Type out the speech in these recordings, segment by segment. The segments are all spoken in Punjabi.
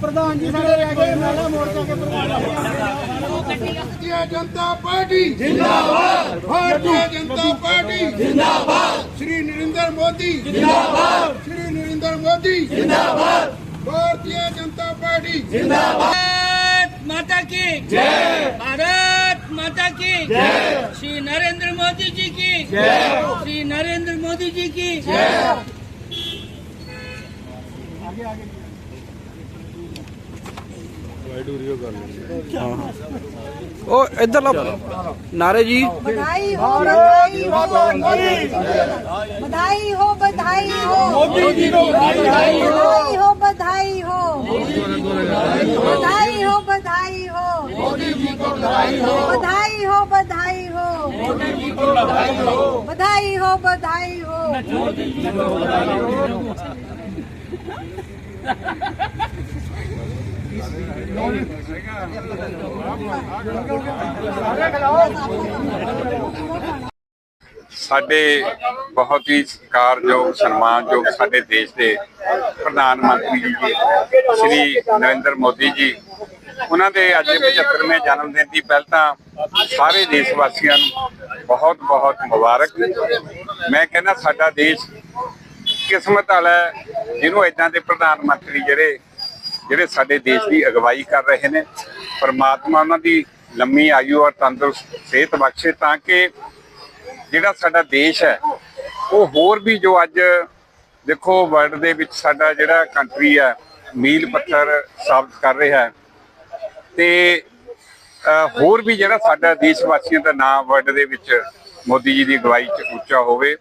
ਪ੍ਰਧਾਨ ਜੀ ਸਾਡੇ ਰਹਿ ਗਏ ਮਹਿਲਾ ਮੋਰਚਾ ਕੇ ਪ੍ਰਧਾਨ ਜੀ ਭਾਰਤੀ ਜਨਤਾ ਪਾਰਟੀ ਜਿੰਦਾਬਾਦ ਭਾਰਤੀ ਜਨਤਾ ਪਾਰਟੀ ਜਿੰਦਾਬਾਦ ਸ਼੍ਰੀ ਨਰਿੰਦਰ ਮੋਦੀ ਜਿੰਦਾਬਾਦ ਸ਼੍ਰੀ ਨਰਿੰਦਰ ਮੋਦੀ ਜਿੰਦਾਬਾਦ ਭਾਰਤੀ ਜਨਤਾ ਪਾਰਟੀ भारत माता की जय भारत माता की जय श्री नरेंद्र मोदी जी की जय श्री नरेंद्र मोदी जी की जय आगे आगे ओ, इधर लो। नारे जी। बधाई हो बधाई हो बधाई हो बधाई हो। बधाई हो बधाई हो। बधाई हो बधाई हो। बधाई हो बधाई हो। बधाई हो बधाई हो। ਸਾਡੇ ਬਹੁਤ ਹੀ ਸਤਿਕਾਰਯੋਗ ਸਨਮਾਨਯੋਗ ਸਾਡੇ ਦੇਸ਼ ਦੇ ਪ੍ਰਧਾਨ ਮੰਤਰੀ ਜੀ, ਸ਼੍ਰੀ ਨਰਿੰਦਰ ਮੋਦੀ ਜੀ। ਉਹਨਾਂ ਦੇ ਅੱਜ 75ਵੇਂ ਜਨਮ ਦਿਨ ਦੀ ਪਹਿਲ ਤਾਂ ਸਾਰੇ ਦੇਸ਼ ਵਾਸੀਆਂ ਨੂੰ ਬਹੁਤ ਬਹੁਤ ਮੁਬਾਰਕ। ਮੈਂ ਕਹਿੰਦਾ ਸਾਡਾ ਦੇਸ਼ ਕਿਸਮਤ ਵਾਲਾ ਜਿਹਨੂੰ ਇਦਾਂ ਦੇ ਪ੍ਰਧਾਨ ਮੰਤਰੀ ਜਿਹੜੇ ਜਿਹੜੇ ਸਾਡੇ ਦੇਸ਼ ਦੀ ਅਗਵਾਈ ਕਰ ਰਹੇ ਨੇ, ਪਰਮਾਤਮਾ ਉਹਨਾਂ ਦੀ ਲੰਮੀ ਆਯੂ ਔਰ ਤੰਦਰੁਸਤ ਸਿਹਤ ਬਖਸ਼ੇ ਤਾਂ ਕਿ ਜਿਹੜਾ ਸਾਡਾ ਦੇਸ਼ ਹੈ, ਉਹ ਹੋਰ ਵੀ ਜੋ ਅੱਜ ਦੇਖੋ ਵਰਲਡ ਦੇ ਵਿੱਚ ਸਾਡਾ ਜਿਹੜਾ ਕੰਟਰੀ ਹੈ, ਮੀਲ ਪੱਥਰ ਸਾਬਤ ਕਰ ਰਿਹਾ ਹੈ, ਤੇ ਹੋਰ ਵੀ ਜਿਹੜਾ ਸਾਡਾ ਦੇਸ਼ ਵਾਸੀਆਂ ਦਾ ਨਾਮ ਵਰਲਡ ਦੇ ਵਿੱਚ ਮੋਦੀ ਜੀ ਦੀ ਅਗਵਾਈ 'ਚ ਉੱਚਾ ਹੋਵੇ।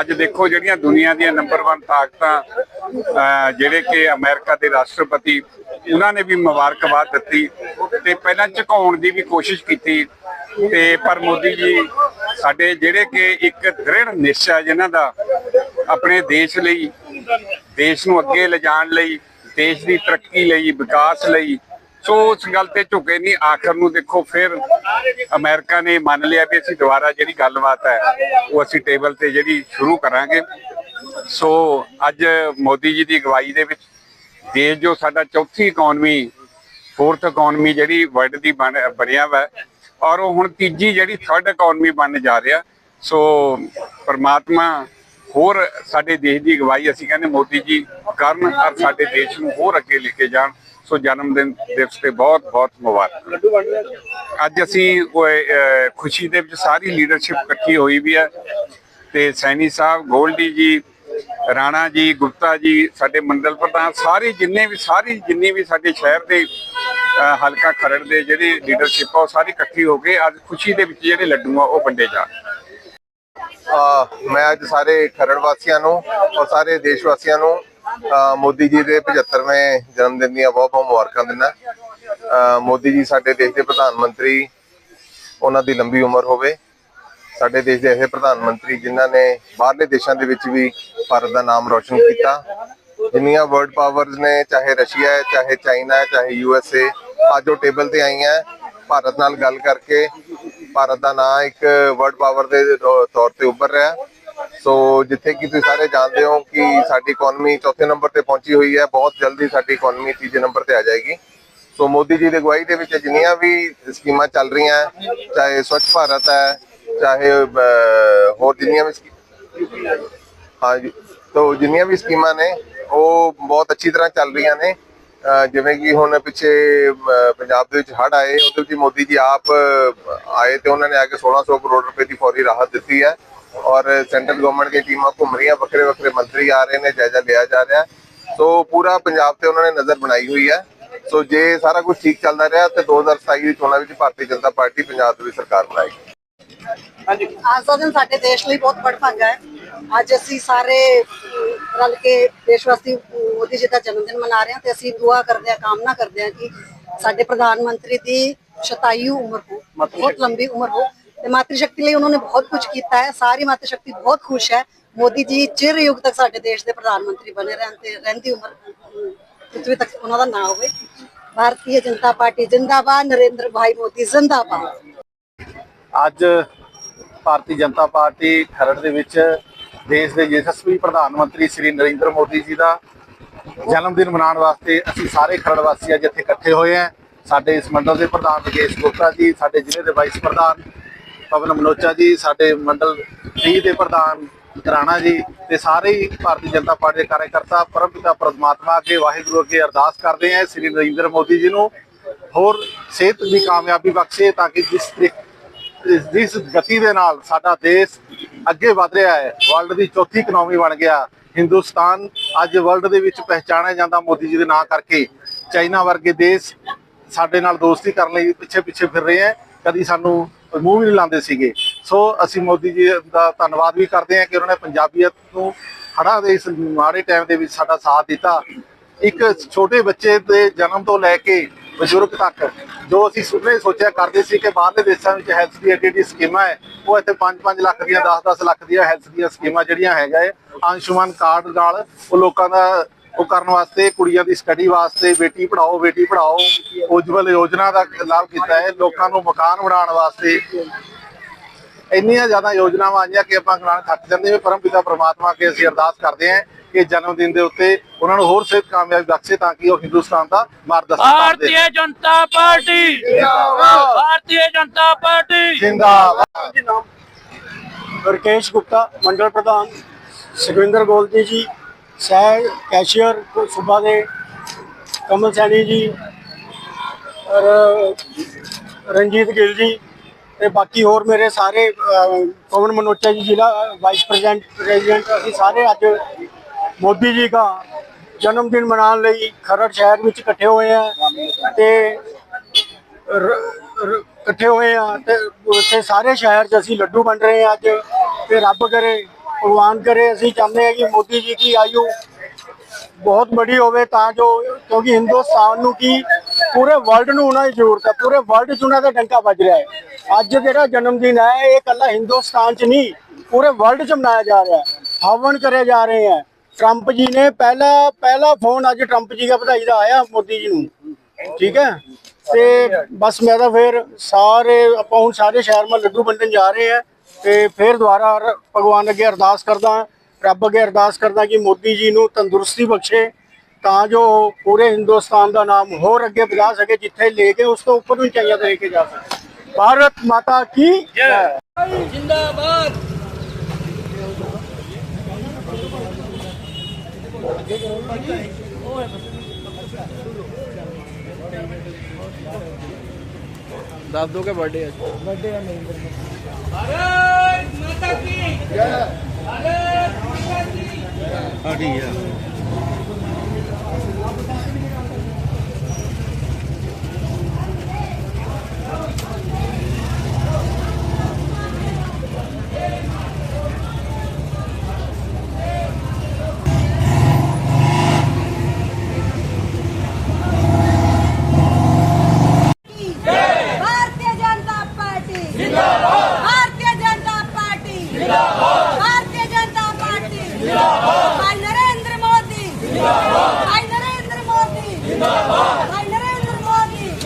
ਅੱਜ ਦੇਖੋ ਜਿਹੜੀਆਂ ਦੁਨੀਆ ਦੀਆਂ ਨੰਬਰ 1 ਤਾਕਤਾਂ ਜਿਹੜੇ ਕਿ ਅਮਰੀਕਾ ਦੇ ਰਾਸ਼ਟਰਪਤੀ, ਉਹਨਾਂ ਨੇ ਵੀ ਮੁਬਾਰਕਬਾਦ ਦਿੱਤੀ ਤੇ ਪਹਿਲਾਂ ਝੁਕਾਉਣ ਦੀ ਵੀ ਕੋਸ਼ਿਸ਼ ਕੀਤੀ ਤੇ ਪਰ ਮੋਦੀ ਜੀ, ਸਾਡੇ ਜਿਹੜੇ ਕਿ ਇੱਕ ਦ੍ਰਿੜ ਨਿਸ਼ਚਾ ਜਿਨ੍ਹਾਂ ਦਾ, ਆਪਣੇ ਦੇਸ਼ ਲਈ, ਦੇਸ਼ ਨੂੰ ਅੱਗੇ ਲਿਜਾਣ ਲਈ, ਦੇਸ਼ ਦੀ ਤਰੱਕੀ ਲਈ, ਵਿਕਾਸ ਲਈ ਸੋ ਉਸ ਗੱਲ ਤੇ ਝੁਕੇ ਨਹੀਂ, ਆਖਰ ਨੂੰ ਦੇਖੋ ਫਿਰ ਅਮਰੀਕਾ ਨੇ ਮੰਨ ਲਿਆ ਵੀ ਅਸੀਂ ਦੁਬਾਰਾ ਜਿਹੜੀ ਗੱਲਬਾਤ ਹੈ, ਉਹ ਅਸੀਂ ਟੇਬਲ ਤੇ ਜਿਹੜੀ ਸ਼ੁਰੂ ਕਰਾਂਗੇ। ਸੋ ਅੱਜ ਮੋਦੀ ਜੀ ਦੀ ਅਗਵਾਈ ਦੇ ਵਿੱਚ ਦੇਸ਼ ਜੋ ਸਾਡਾ ਚੌਥੀ ਇਕਨੋਮੀ ਫੋਰਥ ਇਕਨੋਮੀ ਜਿਹੜੀ ਵਰਲਡ ਦੀ ਬਣ, ਬਣਿਆ ਵਾ, ਔਰ ਉਹ ਹੁਣ ਤੀਜੀ ਜਿਹੜੀ ਥਰਡ ਇਕਨੋਮੀ ਬਣ ਜਾ ਰਿਹਾ। ਸੋ ਪਰਮਾਤਮਾ ਹੋਰ ਸਾਡੇ ਦੇਸ਼ ਦੀ ਅਗਵਾਈ, ਅਸੀਂ ਕਹਿੰਦੇ ਮੋਦੀ ਜੀ ਕਰਨ, ਔਰ ਸਾਡੇ ਦੇਸ਼ ਨੂੰ ਹੋਰ ਅੱਗੇ ਲੈ ਕੇ ਜਾਣ। ਸੋ ਜਨਮ ਦਿਨ ਦਿਵਸ ਤੇ ਬਹੁਤ ਬਹੁਤ ਮੁਬਾਰਕ। ਅੱਜ ਅਸੀਂ ਖੁਸ਼ੀ ਦੇ ਵਿੱਚ ਸਾਰੀ ਲੀਡਰਸ਼ਿਪ ਇਕੱਠੀ ਹੋਈ ਵੀ ਹੈ। ਤੇ ਸੈਣੀ ਸਾਹਿਬ, ਗੋਲਡੀ ਜੀ, ਰਾਣਾ ਜੀ, ਗੁਪਤਾ ਜੀ, ਸਾਡੇ ਮੰਡਲ ਪ੍ਰਧਾਨ, ਸਾਰੇ ਜਿੰਨੇ ਵੀ, ਸਾਰੀ ਜਿੰਨੀ ਵੀ ਸਾਡੇ ਸ਼ਹਿਰ ਦੇ ਹਲਕਾ ਖਰੜ ਦੇ ਜਿਹੜੇ ਲੀਡਰਸ਼ਿਪ ਆ, ਉਹ ਸਾਰੀ ਇਕੱਠੀ ਹੋ ਕੇ ਅੱਜ ਖੁਸ਼ੀ ਦੇ ਵਿੱਚ ਜਿਹੜੇ ਲੱਡੂ ਆ, ਉਹ ਵੰਡੇ ਜਾ ਮੈਂ ਅੱਜ ਸਾਰੇ ਖਰੜ ਵਾਸੀਆਂ ਨੂੰ ਔਰ ਸਾਰੇ ਦੇਸ਼ ਵਾਸੀਆਂ ਨੂੰ ਮੋਦੀ ਜੀ ਦੇ 75ਵੇਂ ਜਨਮ ਦਿਨ ਦੀਆਂ ਬਹੁਤ ਬਹੁਤ ਮੁਬਾਰਕਾਂ ਦਿੰਦਾ। ਮੋਦੀ ਜੀ ਸਾਡੇ ਦੇਸ਼ ਦੇ ਪ੍ਰਧਾਨ ਮੰਤਰੀ, ਉਹਨਾਂ ਦੀ ਲੰਬੀ ਉਮਰ ਹੋਵੇ। ਸਾਡੇ ਦੇਸ਼ ਦੇ ਇਹ ਪ੍ਰਧਾਨ ਮੰਤਰੀ ਜਿਨ੍ਹਾਂ ਨੇ ਬਾਹਰਲੇ ਦੇਸ਼ਾਂ ਦੇ ਵਿੱਚ ਵੀ ਭਾਰਤ ਦਾ ਨਾਮ ਰੋਸ਼ਨ ਕੀਤਾ। ਜਿੰਨੀਆਂ ਵਰਲਡ ਪਾਵਰਸ ਨੇ, ਚਾਹੇ ਰਸ਼ੀਆ ਹੈ, ਚਾਹੇ ਚਾਈਨਾ ਹੈ, ਚਾਹੇ ਯੂ ਐਸ ਏ, ਅੱਜ ਉਹ ਟੇਬਲ ਤੇ ਆਈਆਂ ਭਾਰਤ ਨਾਲ ਗੱਲ ਕਰਕੇ ਭਾਰਤ ਦਾ ਨਾਂ ਇੱਕ ਵਰਲਡ ਪਾਵਰ ਦੇ ਤੌਰ ਤੇ ਉੱਭਰ ਰਿਹਾ ਸੋ ਜਿੱਥੇ ਕਿ ਤੁਸੀਂ ਸਾਰੇ ਜਾਣਦੇ ਹੋ ਕਿ ਸਾਡੀ ਇਕਨੋਮੀ ਚੌਥੇ ਨੰਬਰ ਤੇ ਪਹੁੰਚੀ ਹੋਈ ਹੈ, ਬਹੁਤ ਜਲਦੀ ਸਾਡੀ ਇਕਨੋਮੀ ਤੀਜੇ ਨੰਬਰ ਤੇ ਆ ਜਾਏਗੀ। ਸੋ ਮੋਦੀ ਜੀ ਦੀ ਅਗਵਾਈ ਦੇ ਵਿੱਚ ਜਿੰਨੀਆਂ ਵੀ ਸਕੀਮਾਂ ਚੱਲ ਰਹੀਆਂ, ਚਾਹੇ ਸਵੱਛ ਭਾਰਤ ਹੈ, ਚਾਹੇ ਹੋਰ ਜਿੰਨੀਆਂ ਵੀ ਸਕੀ- ਹਾਂਜੀ, ਤੋ ਜਿੰਨੀਆਂ ਵੀ ਸਕੀਮਾਂ ਨੇ, ਉਹ ਬਹੁਤ ਅੱਛੀ ਤਰ੍ਹਾਂ ਚੱਲ ਰਹੀਆਂ ਨੇ। ਜਿਵੇਂ ਕਿ ਹੁਣ ਪਿੱਛੇ ਪੰਜਾਬ ਦੇ ਵਿੱਚ ਹੜ੍ਹ ਆਏ, ਉਹਦੇ ਵਿੱਚ ਮੋਦੀ ਜੀ ਆਪ ਆਏ ਤੇ ਉਹਨਾਂ ਨੇ ਆ ਕੇ 1600 ਕਰੋੜ ਰੁਪਏ ਦੀ ਫੌਰੀ ਰਾਹਤ ਦਿੱਤੀ ਹੈ। ਔਰ ਸੈਂਟਰਲ ਗਵਰਨਮੈਂਟ ਦੀਆਂ ਟੀਮਾਂ ਘੁੰਮ ਰਹੀਆਂ ਵੱਖਰੇ ਵੱਖਰੇ ਮੰਤਰੀ ਆ ਰਹੇ ਨੇ ਜਾਇਜ਼ਾ ਲਿਆ ਜਾ ਰਿਹਾ। ਸੋ ਪੂਰਾ ਪੰਜਾਬ ਤੇ ਉਹਨਾਂ ਨੇ ਨਜ਼ਰ ਬਣਾਈ ਹੋਈ ਹੈ। ਸੋ ਜੇ ਸਾਰਾ ਕੁਝ ਠੀਕ ਚੱਲਦਾ ਰਿਹਾ ਤੇ 2027 ਦੀ ਚੋਣਾਂ ਵਿੱਚ ਭਾਰਤੀ ਜਨਤਾ ਪਾਰਟੀ ਪੰਜਾਬ ਦੀ ਸਰਕਾਰ ਬਣਾਏਗੀ। ਅੱਜ ਦਾ ਦਿਨ ਸਾਡੇ ਦੇਸ਼ ਲਈ ਬਹੁਤ ਵਡਭਾਗਾ ਹੈ। ਅੱਜ ਅਸੀਂ ਸਾਰੇ ਰਲ ਕੇ ਦੇਸ਼ ਵਾਸੀ ਮੋਦੀ ਜੀ ਦਾ ਜਨਮ ਦਿਨ ਮਨਾ ਰਹੇ ਹਾਂ ਤੇ ਅਸੀਂ ਦੁਆ ਕਰਦੇ ਹਾਂ ਕਾਮਨਾ ਕਰਦੇ ਹਾਂ ਕਿ ਸਾਡੇ ਪ੍ਰਧਾਨ ਮੰਤਰੀ ਦੀ ਸ਼ਤਾਯੂ ਉਮਰ ਹੋ ਬਹੁਤ ਲੰਬੀ ਉਮਰ ਹੋ। ਤੇ ਮਾਤਰੀ ਸ਼ਕਤੀ ਲਈ ਉਹਨਾਂ ਨੇ ਬਹੁਤ ਕੁਝ ਕੀਤਾ ਹੈ। ਸਾਰੀ ਮਾਤਰੀ ਸ਼ਕਤੀ ਬਹੁਤ ਖੁਸ਼ ਹੈ। ਮੋਦੀ ਜੀ ਚਿਰ ਯੁੱਗ ਤੱਕ ਸਾਡੇ ਦੇਸ਼ ਦੇ ਪ੍ਰਧਾਨ ਮੰਤਰੀ ਬਣੇ ਰਹਿਣ ਤੇ ਰਹਿੰਦੀ ਉਮਰ ਅਮ, ਤੱਕ ਉਹਨਾਂ ਦਾ ਨਾਮ ਹੋਵੇ। ਭਾਰਤੀ ਜਨਤਾ ਪਾਰਟੀ ਜਿੰਦਾਬਾਦ ਨਰਿੰਦਰ ਭਾਈ ਮੋਦੀ ਜਿੰਦਾਬਾਦ। ਅੱਜ ਭਾਰਤੀ ਜਨਤਾ ਪਾਰਟੀ ਖਰੜ ਦੇ ਵਿੱਚ ਦੇਸ਼ ਦੇ ਯਸ਼ਸਵੀ ਪ੍ਰਧਾਨ ਮੰਤਰੀ ਸ੍ਰੀ ਨਰਿੰਦਰ ਮੋਦੀ ਜੀ ਦਾ ਜਨਮ ਦਿਨ ਮਨਾਉਣ ਵਾਸਤੇ ਅਸੀਂ ਸਾਰੇ ਖਰੜ ਵਾਸੀ ਅੱਜ ਇੱਥੇ ਇਕੱਠੇ ਹੋਏ ਹਾਂ। ਸਾਡੇ ਇਸ ਮੰਡਲ ਦੇ ਪ੍ਰਧਾਨ ਰਕੇਸ਼ ਗੁਪਤਾ ਜੀ ਸਾਡੇ ਜ਼ਿਲ੍ਹੇ ਦੇ ਵਾਈਸ ਪ੍ਰਧਾਨ ਪਵਨ ਮਨੋਚਾ ਜੀ, ਸਾਡੇ ਮੰਡਲ 3 ਦੇ ਪ੍ਰਧਾਨ ਰਾਣਾ ਜੀ ਤੇ ਸਾਰੇ ਹੀ ਭਾਰਤੀ ਜਨਤਾ ਪਾਰਟੀ ਦੇ ਕਾਰਜਕਰਤਾ, ਪਰਮਪਿਤਾ, ਪਰਮਾਤਮਾ ਅੱਗੇ, ਵਾਹਿਗੁਰੂ ਅੱਗੇ ਅਰਦਾਸ ਕਰਦੇ ਹਾਂ ਸ੍ਰੀ ਨਰਿੰਦਰ ਮੋਦੀ ਜੀ ਨੂੰ। ਹੋਰ ਸਿਹਤ ਦੀ ਕਾਮਯਾਬੀ ਬਖਸ਼ੇ ਤਾਂ ਕਿ ਜਿਸ ਜਿਸ ਗਤੀ ਦੇ ਨਾਲ ਸਾਡਾ ਦੇਸ਼ ਅੱਗੇ ਵਧ ਰਿਹਾ ਹੈ। ਵਰਲਡ ਦੀ ਚੌਥੀ ਇਕਨੋਮੀ ਬਣ ਗਿਆ। ਹਿੰਦੁਸਤਾਨ ਅੱਜ ਵਰਲਡ ਦੇ ਵਿੱਚ ਪਹਿਚਾਣਿਆ ਜਾਂਦਾ ਮੋਦੀ ਜੀ ਦੇ ਨਾਂ ਕਰਕੇ। ਚਾਈਨਾ ਵਰਗੇ ਦੇਸ਼ ਸਾਡੇ ਨਾਲ ਦੋਸਤੀ ਕਰਨ ਲਈ ਪਿੱਛੇ ਪਿੱਛੇ ਫਿਰ ਰਹੇ ਹੈ। ਕਦੀ ਸਾਨੂੰ ਮੂੰਹ ਵੀ ਨਹੀਂ ਲਾਉਂਦੇ ਸੀਗੇ। ਸੋ ਅਸੀਂ ਮੋਦੀ ਜੀ ਦਾ ਧੰਨਵਾਦ ਵੀ ਕਰਦੇ ਹਾਂ ਕਿ ਉਹਨਾਂ ਨੇ ਪੰਜਾਬੀਅਤ ਨੂੰ ਹੜ੍ਹਾਂ ਦੇ ਇਸ ਮਾੜੇ ਟਾਈਮ ਦੇ ਵਿੱਚ ਸਾਡਾ ਸਾਥ ਦਿੱਤਾ। ਇੱਕ ਛੋਟੇ ਬੱਚੇ ਦੇ ਜਨਮ ਤੋਂ ਲੈ ਕੇ ਬਜ਼ੁਰਗ ਤੱਕ ਜੋ ਅਸੀਂ ਸੁਪਨੇ ਸੋਚਿਆ ਕਰਦੇ ਸੀ ਕਿ ਬਾਹਰਲੇ ਦੇਸ਼ਾਂ ਵਿੱਚ ਹੈਲਥ ਦੀ ਐਡੀ ਐਡੀ ਸਕੀਮਾਂ ਹੈ, ਉਹ ਇੱਥੇ 5-5 ਲੱਖ ਦੀਆਂ 10-10 ਲੱਖ ਦੀਆਂ ਹੈਲਥ ਦੀਆਂ ਸਕੀਮਾਂ ਜਿਹੜੀਆਂ ਹੈਗਾ ਹੈ ਆਯੁਸ਼ਮਾਨ ਕਾਰਡ ਨਾਲ ਉਹ ਲੋਕਾਂ ਦਾ ਉਹ ਕਰਨ ਵਾਸਤੇ ਕੁੜੀਆਂ ਦੀ ਸਟੱਡੀ ਵਾਸਤੇ ਬੇਟੀ ਪੜਾਓ ਬੇਟੀ ਪੜਾਓ ਉਜਵਲ ਯੋਜਨਾ ਦਾ ਲਾਭ ਕੀਤਾ ਹੈ ਲੋਕਾਂ ਨੂੰ ਮਕਾਨ ਬਣਾਉਣ ਵਾਸਤੇ। ਇੰਨੀਆਂ ਜ਼ਿਆਦਾ ਯੋਜਨਾਵਾਂ ਆਈਆਂ ਕਿ ਆਪਾਂ ਗਿਣਾਉਣ ਥੱਕ ਜਾਂਦੇ ਹਾਂ ਪਰਮ ਪਿਤਾ ਪ੍ਰਮਾਤਮਾ ਅੱਗੇ ਅਸੀਂ ਅਰਦਾਸ ਕਰਦੇ ਹਾਂ ਕਿ ਜਨਮ ਦਿਨ ਦੇ ਉੱਤੇ ਉਹਨਾਂ ਨੂੰ ਹੋਰ ਸਿਹਤ ਕਾਮਯਾਬੀ ਬਖਸ਼ੇ ਤਾਂ ਕਿ ਉਹ ਹਿੰਦੁਸਤਾਨ ਦਾ ਮਾਰਗਦਰਸ਼ਨ ਕਰਦੇ ਭਾਰਤੀ ਜਨਤਾ ਪਾਰਟੀ। ਜਿੰਦਾਬਾਦ। ਭਾਰਤੀ ਜਨਤਾ ਪਾਰਟੀ। ਜਿੰਦਾਬਾਦ। ਰਕੇਸ਼ ਗੁਪਤਾ ਮੰਡਲ ਪ੍ਰਧਾਨ। ਸੁਖਵਿੰਦਰ ਗੋਲਦੀ ਜੀ ਸਹਿ ਕੈਸ਼ੀਅਰ ਸੂਬਾ ਦੇ ਕਮਲ ਸੈਣੀ ਜੀ ਔਰ ਰਣਜੀਤ ਗਿੱਲ ਜੀ ਤੇ ਬਾਕੀ ਹੋਰ ਮੇਰੇ ਸਾਰੇ ਪਵਨ ਮਨੋਚਾ ਜੀ ਜ਼ਿਲ੍ਹਾ ਵਾਈਸ ਪ੍ਰੈਜ਼ੀਡੈਂਟ ਪ੍ਰੈਜ਼ੀਡੈਂਟ ਅਸੀਂ ਸਾਰੇ ਅੱਜ ਮੋਦੀ ਜੀ ਦਾ ਜਨਮ ਦਿਨ ਮਨਾਉਣ ਲਈ ਖਰੜ ਸ਼ਹਿਰ ਵਿੱਚ ਇਕੱਠੇ ਹੋਏ ਹਾਂ ਤੇ ਇਕੱਠੇ ਹੋਏ ਆ ਤੇ ਉੱਥੇ ਸਾਰੇ ਸ਼ਹਿਰ 'ਚ ਅਸੀਂ ਲੱਡੂ ਵੰਡ ਰਹੇ ਆ ਅੱਜ ਤੇ ਰੱਬ ਕਰੇ ਭਗਵਾਨ ਕਰੇ। ਅਸੀਂ ਚਾਹੁੰਦੇ ਹਾਂ ਕਿ ਮੋਦੀ ਜੀ ਦੀ ਆਯੂ ਬਹੁਤ ਬੜੀ ਹੋਵੇ ਤਾਂ ਜੋ, ਕਿਉਂਕਿ ਹਿੰਦੁਸਤਾਨ ਨੂੰ ਕੀ, ਪੂਰੇ ਵਰਲਡ ਨੂੰ ਉਹਨਾਂ ਦੀ ਜ਼ਰੂਰਤ ਹੈ। ਪੂਰੇ ਵਰਲਡ 'ਚ ਉਹਨਾਂ ਦਾ ਡੰਕਾ ਵੱਜ ਰਿਹਾ ਹੈ। ਅੱਜ ਜਿਹੜਾ ਜਨਮ ਦਿਨ ਹੈ, ਇਹ ਇਕੱਲਾ ਹਿੰਦੁਸਤਾਨ 'ਚ ਨਹੀਂ, ਪੂਰੇ ਵਰਲਡ 'ਚ ਮਨਾਇਆ ਜਾ ਰਿਹਾ ਹੈ। ਹਵਨ ਕਰੇ ਜਾ ਰਹੇ ਹੈ। ਟਰੰਪ ਜੀ ਨੇ ਪਹਿਲਾ ਪਹਿਲਾ ਫੋਨ ਅੱਜ ਟਰੰਪ ਜੀ ਦਾ ਵਧਾਈ ਦਾ ਆਇਆ ਮੋਦੀ ਜੀ ਨੂੰ। ਠੀਕ ਹੈ? ਤੇ ਬਸ ਮੈਂ ਤਾਂ ਫਿਰ ਸਾਰੇ, ਆਪਾਂ ਹੁਣ ਸਾਰੇ ਸ਼ਹਿਰ ਮਾ ਲੱਡੂ ਵੰਡਣ ਜਾ ਰਹੇ ਆ ਤੇ ਫਿਰ ਦੁਬਾਰਾ ਭਗਵਾਨ ਅੱਗੇ ਅਰਦਾਸ ਕਰਦਾ ਰੱਬ ਅੱਗੇ ਅਰਦਾਸ ਕਰਦਾ ਕਿ ਮੋਦੀ ਜੀ ਨੂੰ ਤੰਦਰੁਸਤੀ ਬਖਸ਼ੇ ਤਾਂ ਜੋ ਪੂਰੇ ਹਿੰਦੁਸਤਾਨ ਦਾ ਨਾਮ ਹੋਰ ਅੱਗੇ ਵਧਾ ਸਕੇ ਜਿੱਥੇ ਲੈ ਕੇ ਉਸ ਤੋਂ ਉੱਪਰ ਨੂੰ ਚਾਹੀਦਾ ਲੈ ਜਾ ਸਕੇ। ਭਾਰਤ ਮਾਤਾ ਕੀ ਜਿੰਦਾਬਾਦ। ਦੱਸ ਦੋ ਬਰਥਡੇ ਹੈ ਬਰਥਡੇ ਹੈ ਮੇਰੀ Baran, terima kasih. Ya. Baran, terima kasih. Ya.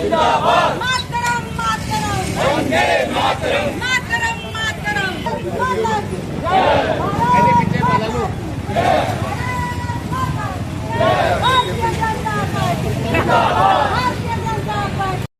मातरम मातरम वंदे मातरम मातरम मातरम अरे पीछे वाला लो जिंदाबाद